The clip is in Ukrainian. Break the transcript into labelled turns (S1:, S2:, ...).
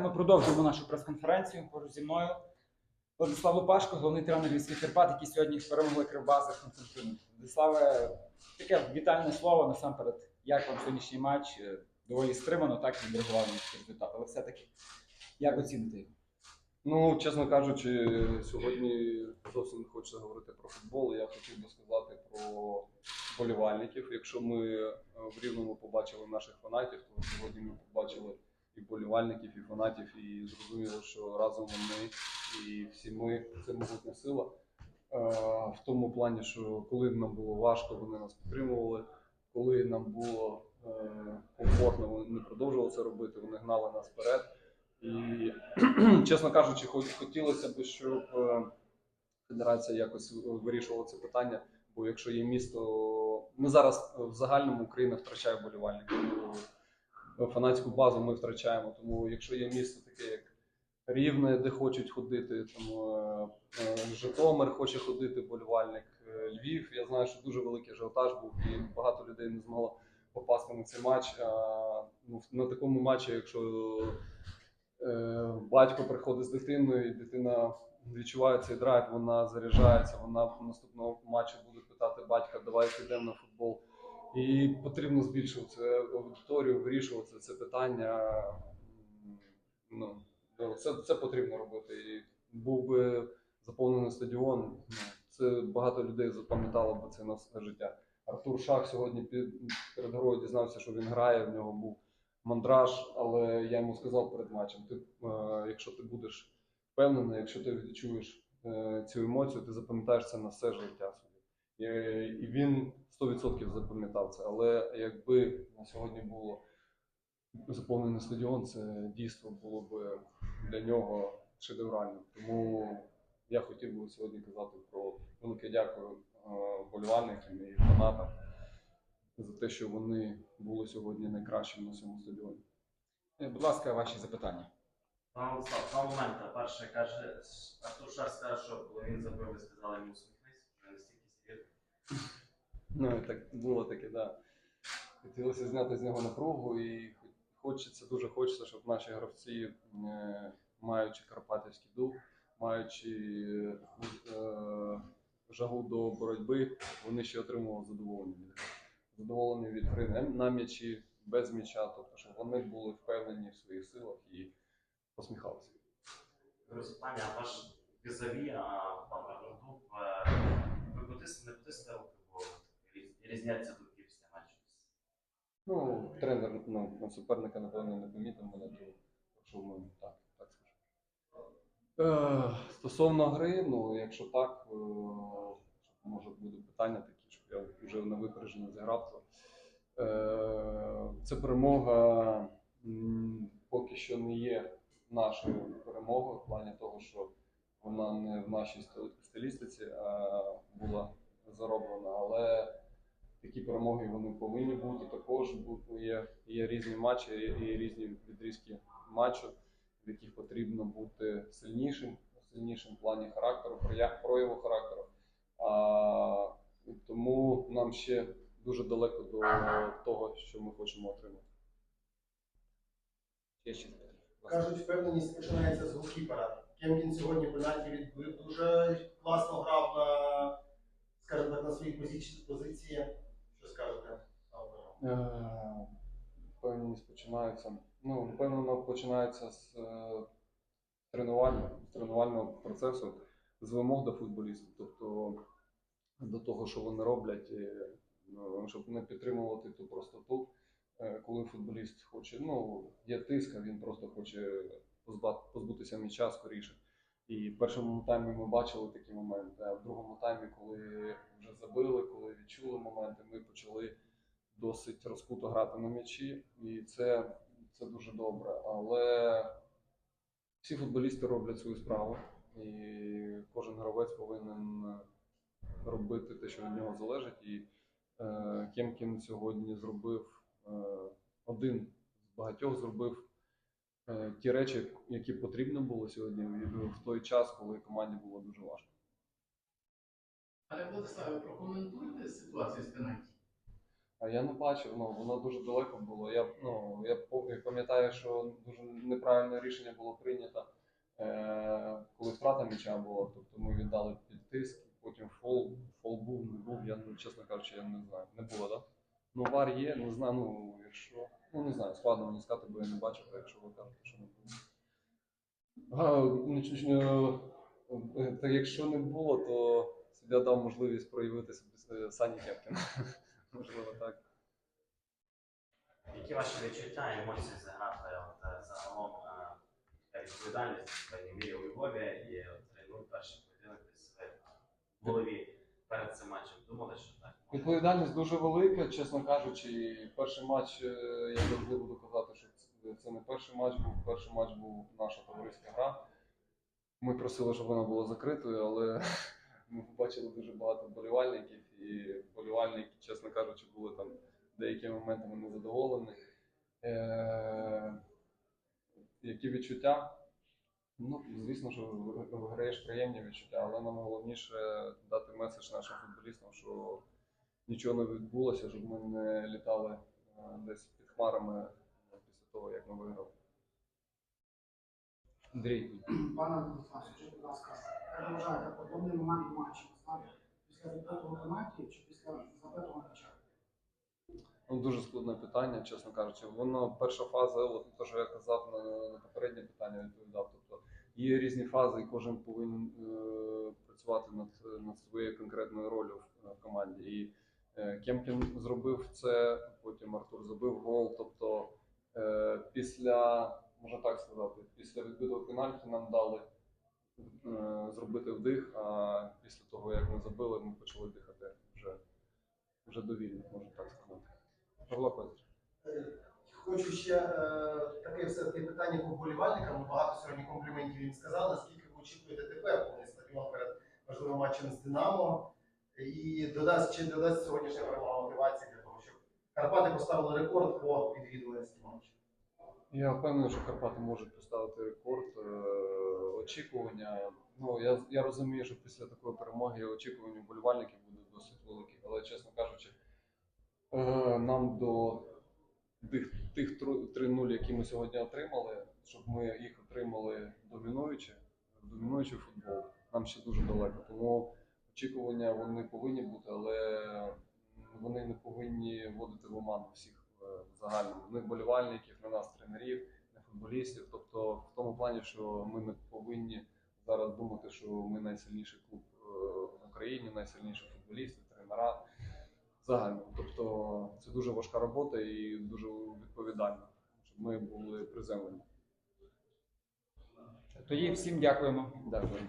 S1: Ми продовжуємо нашу прес-конференцію поруч зі мною. Владислав Лопашко, головний тренер Львівських Карпат, який сьогодні перемогли Кривбази Константин. Владиславе, таке вітальне слово насамперед. Як вам сьогоднішній матч? Е, Доволі стримано, так відреагували на результат, але все-таки як оціните його?
S2: Ну, чесно кажучи, сьогодні зовсім не хочеться говорити про футбол. Я хотів би сказати про болівальників. Якщо ми е, в Рівному побачили наших фанатів, то сьогодні ми побачили і болівальників, і фанатів, і зрозуміло, що разом вони і всі ми це могутня сила. Е, В тому плані, що коли нам було важко, вони нас підтримували. Коли нам було е, комфортно, вони не продовжували це робити, вони гнали нас вперед. І, чесно кажучи, хотілося б, щоб е, федерація якось вирішувала це питання. Бо якщо є місто, ми зараз в загальному Україна втрачає вболівальників. Фанатську базу ми втрачаємо. Тому якщо є місто таке, як Рівне, де хочуть ходити, там е, е, Житомир хоче ходити, болівальник, е, Львів. Я знаю, що дуже великий ажіотаж був, і багато людей не змогло попасти на цей матч. А, ну, на такому матчі, якщо е, батько приходить з дитиною, і дитина відчуває цей драйв, вона заряджається, вона в наступного матчу буде питати батька, давай підемо на футбол. І потрібно збільшувати аудиторію, вирішувати це питання. Ну, ну, це, це потрібно робити. І був би заповнений стадіон. Ну, це багато людей запам'ятало б це на все життя. Артур Шах сьогодні під, перед грою дізнався, що він грає, в нього був мандраж, але я йому сказав перед матчем: ти, е, якщо ти будеш впевнений, якщо ти відчуєш е, цю емоцію, ти запам'ятаєш це на все життя. І, і він 100% запам'ятав це. Але якби на сьогодні було заповнений стадіон, це дійство було б для нього шедевральним. Тому я хотів би сьогодні казати про велике дякую е, вболівальникам і фанатам за те, що вони були сьогодні найкращими на цьому стадіоні.
S1: Е, Будь ласка, ваші запитання.
S3: Пане Владислав, два моменти. Перше каже, Артур Шар скаже, що коли він забив, ви сказали йому
S2: Ну, так було таке, да. Хотілося зняти з нього напругу, і хочеться, дуже хочеться, щоб наші гравці, е, маючи карпатівський дух, маючи е, жагу до боротьби, вони ще отримували задоволення. Задоволені від гри на- м'ячі, без м'яча, тобто, щоб вони були впевнені в своїх силах і посміхалися.
S3: Питання, а ваш візаві, а пан не бо різ- різняться думки після матчу.
S2: Ну, тренер ну, суперника, напевно, не помітив мене, то якщо ми так, так скажемо. Е, стосовно гри, ну, якщо так, е, може буде питання такі, щоб я вже на випередження зіграв, то е, це перемога поки що не є нашою перемогою в плані того, що вона не в нашій стилістиці а була зароблена, але такі перемоги вони повинні бути також. Є, є різні матчі і і різні відрізки матчу, в яких потрібно бути сильнішим, сильнішим в плані характеру, прояву характеру. А, тому нам ще дуже далеко до того, що ми хочемо отримати.
S1: Є ще.
S4: Кажуть, впевненість починається з голкіпера. Кемкін сьогодні пенальті відбив, дуже класно грав на, скажімо так, на своїй позиції. Що скажете?
S2: Е, Впевненість починається. Ну, впевнено, починається з е, тренування, з тренувального процесу, з вимог до футболістів. Тобто до того, що вони роблять, і, ну, щоб не підтримувати ту простоту, Е, коли футболіст хоче, ну, є тиск, він просто хоче позбутися м'яча скоріше. І в першому таймі ми бачили такі моменти, а в другому таймі, коли вже забили, коли відчули моменти, ми почали досить розкуто грати на м'ячі, і це, це дуже добре. Але всі футболісти роблять свою справу, і кожен гравець повинен робити те, що від нього залежить. І е, Кемкін сьогодні зробив е, один з багатьох зробив ті речі, які потрібно було сьогодні в- в той час, коли команді було дуже важко.
S5: Але Владиславе, прокоментуйте ситуацію з пенальті.
S2: А я не бачив, ну воно дуже далеко було. Я ну я пам'ятаю, що дуже неправильне рішення було прийнято, е, коли втрата м'яча була. Тобто ми віддали під тиск, потім фол, фол був, не був. Я ну, чесно кажучи, я не знаю. Не було, так? Да? Ну, вар є, не знаю, ну якщо. Ну не знаю, складно мені сказати, бо я не бачив, а якщо ви кажете, що не було. А, ну, ч- е, Та якщо не було, то суддя дав можливість проявити себе Сані Кепкіна. Можливо, так.
S3: Які ваші відчуття і емоції заграти от, е, загалом е, відповідальність в мірі у Львові і от 3-0 перший поєдинок десь в голові перед цим матчем думали, що
S2: Відповідальність дуже велика, чесно кажучи. Перший матч, е, я завжди буду казати, що це не перший матч був. Перший матч був наша товариська гра. Ми просили, щоб вона була закритою, але ми побачили дуже багато вболівальників, і вболівальники, чесно кажучи, були там деякими моментами незадоволені. Е- які відчуття? Ну, звісно, що виграєш приємні відчуття, але нам головніше дати меседж нашим футболістам, що нічого не відбулося, щоб ми не літали е, десь під хмарами е, після того, як ми виграли. Андрій.
S5: Пане скажіть, будь ласка, як ви вважаєте, подобний момент в матчі після відбитого пенальті чи після забитого м'яча?
S2: Ну, дуже складне питання, чесно кажучи. Воно перша фаза, от те, що я казав на, на попереднє питання, відповідав. Тобто є різні фази, і кожен повинен е, працювати над, над своєю конкретною ролью в, в команді. І Кемкін зробив це, потім Артур забив гол. Тобто е, після, можна так сказати, після відбитого пенальті нам дали е, зробити вдих, а після того, як ми забили, ми почали дихати вже, вже довільно, можна так сказати. Павло Петрович.
S4: Е, Хочу ще е, таке все-таки питання по вболівальникам. Багато сьогодні компліментів їм сказали. Наскільки ви очікуєте тепер повний стадіон перед важливим матчем з Динамо? І додасть чи додасть сьогоднішня перемога мотивації для того, щоб Карпати поставили рекорд по відвідуваності матчу?
S2: Я впевнений, що Карпати можуть поставити рекорд е, очікування. Ну я, я розумію, що після такої перемоги очікування вболівальників будуть досить великі. Але чесно кажучи, е, нам до тих, тих тру- 3-0, які ми сьогодні отримали, щоб ми їх отримали домінуючи, домінуючи футбол, нам ще дуже далеко. Тому очікування вони повинні бути, але вони не повинні вводити в оману всіх е, в загальному. Не вболівальників, не нас, тренерів, не футболістів. Тобто в тому плані, що ми не повинні зараз думати, що ми найсильніший клуб е, в Україні, найсильніші футболісти, тренера. Загально. Тобто це дуже важка робота і дуже відповідальна, щоб ми були приземлені.
S1: Тоді всім дякуємо.
S2: Дякую.